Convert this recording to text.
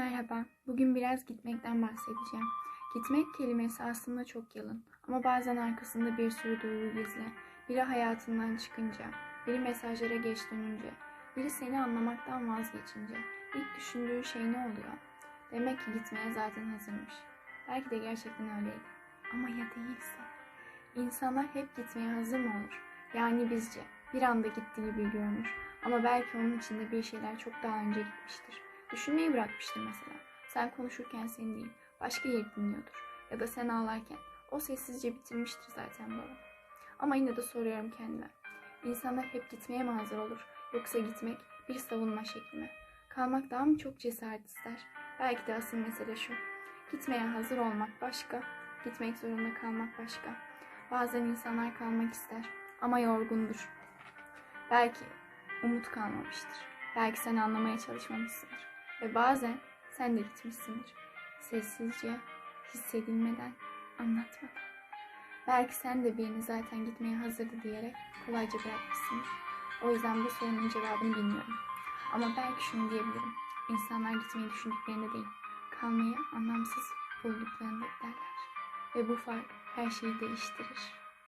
Merhaba, bugün biraz gitmekten bahsedeceğim. Gitmek kelimesi aslında çok yalın ama bazen arkasında bir sürü duygu gizli. Biri hayatından çıkınca, biri mesajlara geç dönünce, biri seni anlamaktan vazgeçince ilk düşündüğün şey ne oluyor? Demek ki gitmeye zaten hazırmış. Belki de gerçekten öyleydi. Ama ya değilse? İnsanlar hep gitmeye hazır mı olur? Yani bizce bir anda gitti gibi görünür. Ama belki onun içinde bir şeyler çok daha önce gitmiştir. Düşünmeyi bırakmıştır mesela. Sen konuşurken seni değil, başka yeri dinliyordur. Ya da sen ağlarken o sessizce bitirmiştir zaten arada. Ama yine de soruyorum kendime. İnsanlar hep gitmeye mi hazır olur? Yoksa gitmek bir savunma şekli mi? Kalmak daha mı çok cesaret ister? Belki de asıl mesele şu. Gitmeye hazır olmak başka, gitmek zorunda kalmak başka. Bazen insanlar kalmak ister ama yorgundur. Belki umut kalmamıştır. Belki sen anlamaya çalışmamışsındır. Ve bazen sen de gitmişsindir. Sessizce, hissedilmeden, anlatmadan. Belki sen de birini zaten gitmeye hazırdı diyerek kolayca bırakmışsındır. O yüzden bu sorunun cevabını bilmiyorum. Ama belki şunu diyebilirim. İnsanlar gitmeyi düşündüklerinde değil, kalmayı anlamsız bulduklarında giderler. Ve bu fark her şeyi değiştirir.